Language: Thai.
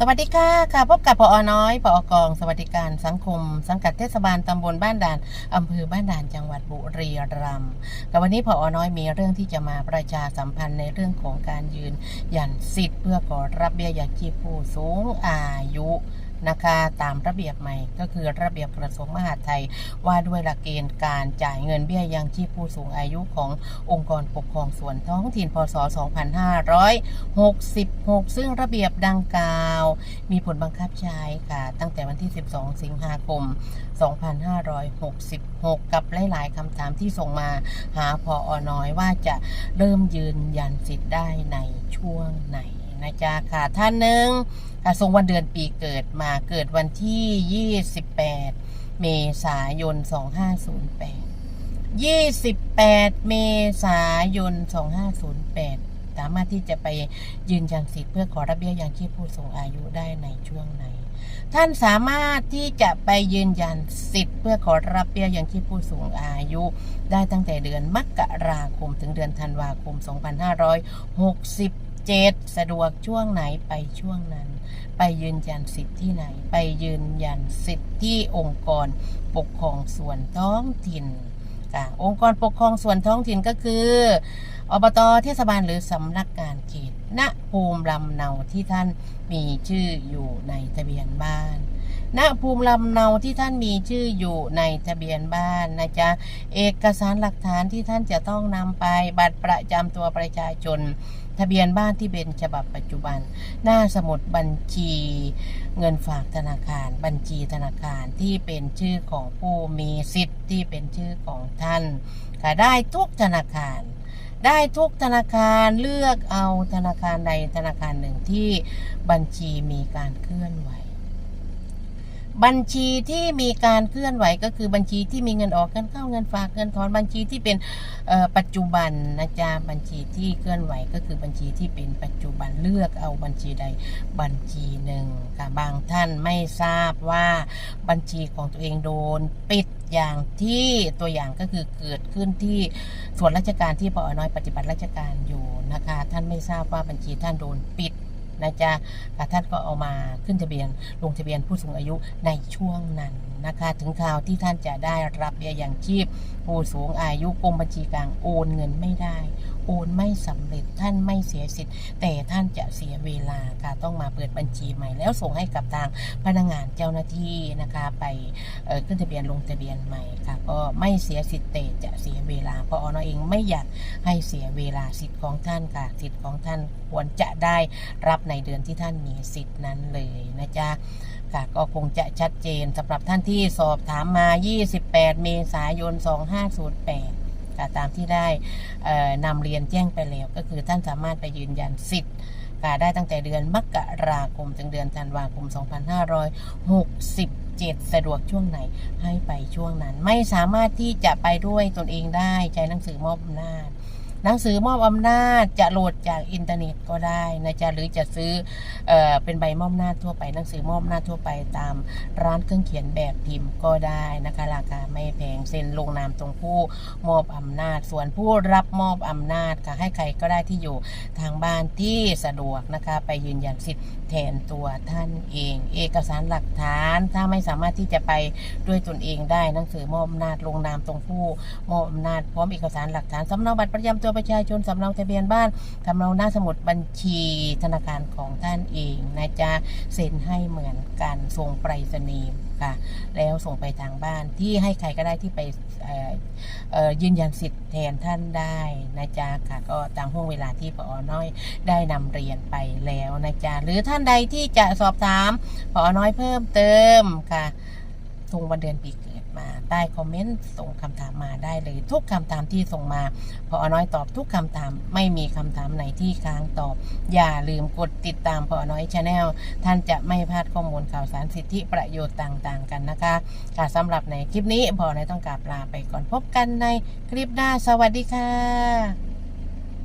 สวัสดีค่ะค่ะ พบกับพออน้อยพอกอง สวัสดิการสังคม สังกัดเทศบาลตำบลบ้านด่านอำเภอบ้านด่านจังหวัดบุรีรัมย์กับวันนี้พอน้อยมีเรื่องที่จะมาประชาสัมพันธ์ในเรื่องของการยืนยันสิทธิ์เพื่อขอรับเบี้ยยังชีพผู้สูงอายุ นะคะตามระเบียบใหม่ก็คือระเบียบกระทรวงมหาดไทย ว่าด้วยหลักเกณฑ์การจ่ายเงินเบี้ยยังชีพผู้สูงอายุขององค์กรปกครองส่วนท้องถิ่นพศ 2566 ซึ่งระเบียบดังกล่าว มีผลบังคับใช้ค่ะ ตั้งแต่วันที่ 12 สิงหาคม 2566 กับหลาย ๆคำถามที่ส่งมาหาพออน้อยว่าจะเริ่มยืนยันสิทธิ์ได้ในช่วงไหนนะจ๊ะค่ะท่านหนึ่ง ทรงวันเดือนปีเกิดมาเกิดวันที่ 28 เมษายน 2508 28 เมษายน 2508 สามารถที่จะไปยืนยันสิทธิ์เพื่อขอรับเบี้ยยังชีพผู้สูงอายุได้ในช่วงไหน ท่านสามารถที่จะไปยืนยันสิทธิ์เพื่อขอรับเบี้ยยังชีพผู้สูงอายุ ได้ตั้งแต่เดือนมกราคมถึงเดือนธันวาคม 2560 2567สะดวกช่วงไหนไปช่วงนั้น ไปยืนยันสิทธิ์ที่ไหน ไปยืนยันสิทธิ์ที่องค์กรปกครองส่วนท้องถิ่นค่ะองค์กรปกครองส่วนท้องถิ่นก็คืออบตเทศบาลหรือสำนักงานเขตณภูมิลำเนาที่ท่านมีชื่ออยู่ในทะเบียนบ้านณภูมิลำเนาที่ท่านมีชื่ออยู่ในทะเบียนบ้านนะจ๊ะเอกสารหลักฐานที่ท่านจะต้องนำไปบัตรประจำตัวประชาชน ทะเบียนบ้านที่เป็นฉบับปัจจุบัน หน้าสมุดบัญชีเงินฝากธนาคาร บัญชีธนาคารที่เป็นชื่อของผู้มีสิทธิ์ที่เป็นชื่อของท่านค่ะได้ทุกธนาคาร ได้ทุกธนาคารเลือกเอาธนาคารใดธนาคารหนึ่งที่บัญชีมีการเคลื่อนไหว บัญชีที่มีการเคลื่อนไหวก็คือบัญชีที่มีเงินออกเงินเข้าเงินฝากเงินถอนบัญชีที่เป็นปัจจุบันนะจ๊ะบัญชีที่เคลื่อนไหวก็คือบัญชีที่เป็นปัจจุบันเลือกเอาบัญชีใดบัญชีหนึ่งค่ะบางท่านไม่ทราบว่าบัญชีของตัวเองโดนปิดอย่างที่ตัวอย่างก็คือเกิดขึ้นที่ส่วนราชการที่ปอน้อยปฏิบัติราชการอยู่นะคะ ท่านไม่ทราบว่าบัญชีท่านโดนปิด นะจ๊ะค่ท่านก็เอามาขึ้นทะเบียนลงทะเบียนผู้สูงอายุในช่วงนั้นนะคะ ถึงคราวที่ท่านจะได้รับเบี้ยยังชีพผู้สูงอายุกรมบัญชีกลางโอนเงินไม่ได้ โอนไม่สำเร็จท่านไม่เสียสิทธิ์ แต่ท่านจะเสียเวลาค่ะต้องมาเปิดบัญชีใหม่ แล้วส่งให้กับทางพนักงานเจ้าหน้าที่นะคะ ไปขึ้นทะเบียนลงทะเบียนใหม่ค่ะ ก็ไม่เสียสิทธิ์แต่จะเสียเวลาเพราะออนเองไม่อยากให้เสียเวลาสิทธิ์ของท่านค่ะสิทธิ์ของท่านควรจะได้รับในเดือนที่ท่านมีสิทธิ์นั้นเลยนะจ๊ะค่ะก็คงจะชัดเจนสำหรับท่านที่สอบถามมา 28 เมษายน 2508 ตามที่ได้นำเรียนแจ้งไปแล้ว ก็คือท่านสามารถไปยืนยันสิทธิ์ค่ะได้ตั้งแต่เดือนมกราคม ถึงเดือนธันวาคม 2567 สะดวกช่วงไหนให้ไปช่วงนั้น ไม่สามารถที่จะไปด้วยตนเองได้ใช้หนังสือมอบอำนาจ หนังสือมอบอำนาจจะโหลดจากอินเทอร์เน็ตก็ได้นะจ๊ะหรือจะซื้อเออเป็นใบมอบอำนาจทั่วไป หนังสือมอบอำนาจทั่วไปตามร้านเครื่องเขียนแบบพิมพ์ก็ได้นะคะราคาไม่แพงเซ็นลงนามตรงผู้มอบอำนาจ ส่วนผู้รับมอบอำนาจค่ะให้ใครก็ได้ที่อยู่ทางบ้านที่สะดวกนะคะ ไปยืนยันสิทธิ์แทนตัวท่านเอง เอกสารหลักฐานถ้าไม่สามารถที่จะไปด้วยตนเองได้หนังสือมอบอำนาจลงนามตรงผู้มอบอำนาจพร้อมเอกสารหลักฐานสำเนาบัตรประจำตัวประชาชนสำเนาทะเบียนบ้านสำเนาหน้าสมุดบัญชีธนาคารของท่านเองนะจ๊ะเซ็นให้เหมือนกันส่งไปรษณีย์ค่ะ แล้วส่งไปทางบ้านที่ให้ใครก็ได้ที่ไปยืนยันสิทธิ์แทนท่านได้นะจ๊ะค่ะก็ตามห่วงเวลาที่ปอน้อยได้นำเรียนไปแล้วนะจ๊ะหรือท่านใดที่จะสอบถามปอน้อยเพิ่มเติมค่ะส่งวันเดือนปีเก มาใต้คอมเมนต์ส่งคำถามมาได้เลย ทุกคำถามที่ส่งมาพออน้อยตอบทุกคำถามไม่มีคำถามไหนที่ค้างตอบ อย่าลืมกดติดตามพออน้อยชาแนลท่านจะไม่พลาดข้อมูลข่าวสารสิทธิประโยชน์ต่างๆ กันนะคะค่ะสำหรับในคลิปนี้พอน้อยต้องกราบลาไปก่อนพบกันในคลิปหน้าสวัสดีค่ะ